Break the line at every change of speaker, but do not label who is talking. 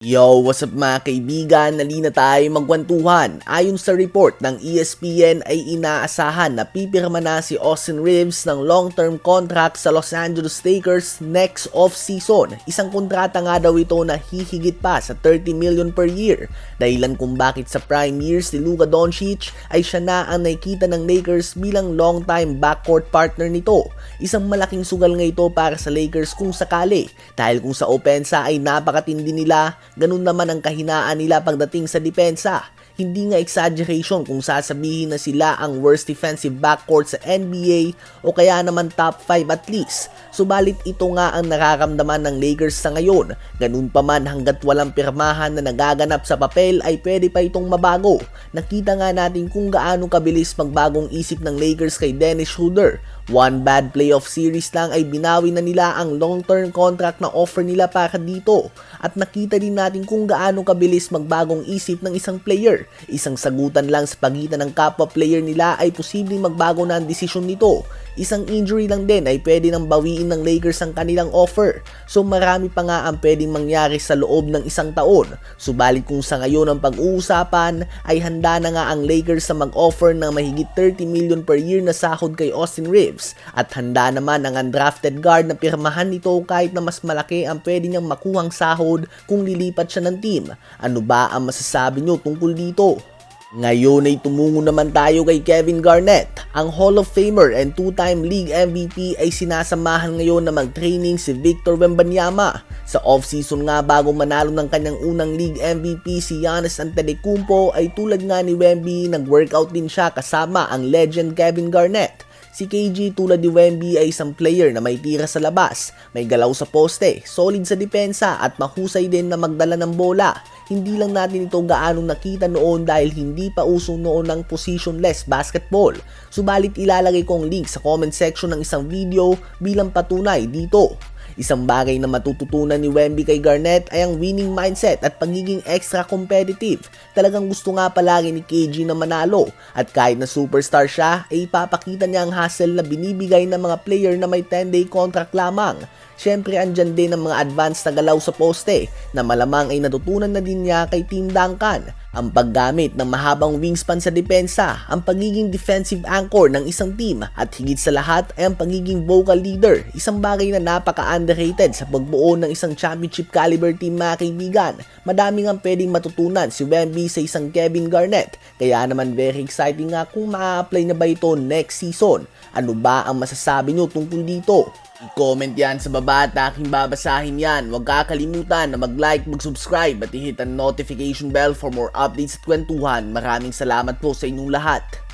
Yo, what's up mga kaibigan? Nali na tayo magkwentuhan. Ayon sa report ng ESPN ay inaasahan na pipirma na si Austin Reeves ng long-term contract sa Los Angeles Lakers next off-season. Isang kontrata nga daw ito na hihigit pa sa 30 million per year. Dahilan kung bakit sa prime years ni Luka Doncic ay siya na ang nakikita ng Lakers bilang long-time backcourt partner nito. Isang malaking sugal nga ito para sa Lakers kung sakali. Dahil kung sa opensa ay napakatindi nila, ganun naman ang kahinaan nila pagdating sa depensa. Hindi nga exaggeration kung sasabihin na sila ang worst defensive backcourt sa NBA o kaya naman top 5 at least. Subalit ito nga ang nararamdaman ng Lakers sa ngayon. Ganun pa man hanggat walang pirmahan na nagaganap sa papel ay pwede pa itong mabago. Nakita nga natin kung gaano kabilis magbagong isip ng Lakers kay Dennis Schroeder. One bad playoff series lang ay binawi na nila ang long-term contract na offer nila para dito. At nakita din natin kung gaano kabilis magbagong isip ng isang player. Isang sagutan lang sa pagitan ng kapwa player nila ay posibleng magbago na ang desisyon nito. Isang injury lang din ay pwede nang bawiin ng Lakers ang kanilang offer. So marami pa nga ang pwedeng mangyari sa loob ng isang taon. Subalit kung sa ngayon ang pag-uusapan ay handa na nga ang Lakers sa mag-offer ng mahigit 30 million per year na sahod kay Austin Reeves. At handa naman ang undrafted guard na pirmahan nito kahit na mas malaki ang pwede niyang makuhang sahod kung lilipat siya ng team. Ano ba ang masasabi niyo tungkol dito? Ngayon ay tumungo naman tayo kay Kevin Garnett. Ang Hall of Famer and two-time league MVP ay sinasamahan ngayon na mag-training si Victor Wembanyama. Sa off-season nga bago manalo ng kanyang unang league MVP si Giannis Antetokounmpo ay tulad nga ni Wemby nag-workout din siya kasama ang legend Kevin Garnett. Si KG tulad ni Wemby ay isang player na may tira sa labas, may galaw sa poste, solid sa depensa at mahusay din na magdala ng bola. Hindi lang natin ito gaanong nakita noon dahil hindi pa uso noon ng positionless basketball. Subalit ilalagay ko ang link sa comment section ng isang video bilang patunay dito. Isang bagay na matututunan ni Wemby kay Garnett ay ang winning mindset at pagiging extra competitive. Talagang gusto nga palagi ni KG na manalo at kahit na superstar siya ay ipapakita niya ang hustle na binibigay ng mga player na may 10-day contract lamang. Siyempre andyan din ang mga advanced na galaw sa poste na malamang ay natutunan na din niya kay Team Duncan. Ang paggamit ng mahabang wingspan sa depensa, ang pagiging defensive anchor ng isang team at higit sa lahat ay ang pagiging vocal leader, isang bagay na napaka-underrated sa pagbuo ng isang championship caliber team mga kaibigan. Madami ang pwedeng matutunan si Wemby sa isang Kevin Garnett, kaya naman very exciting nga kung ma-apply na ba ito next season. Ano ba ang masasabi nyo tungkol dito? I-comment yan sa baba at aking babasahin yan. Huwag kakalimutan na mag-like, mag-subscribe at i-hit ang notification bell for more updates at kwentuhan. Maraming salamat po sa inyong lahat.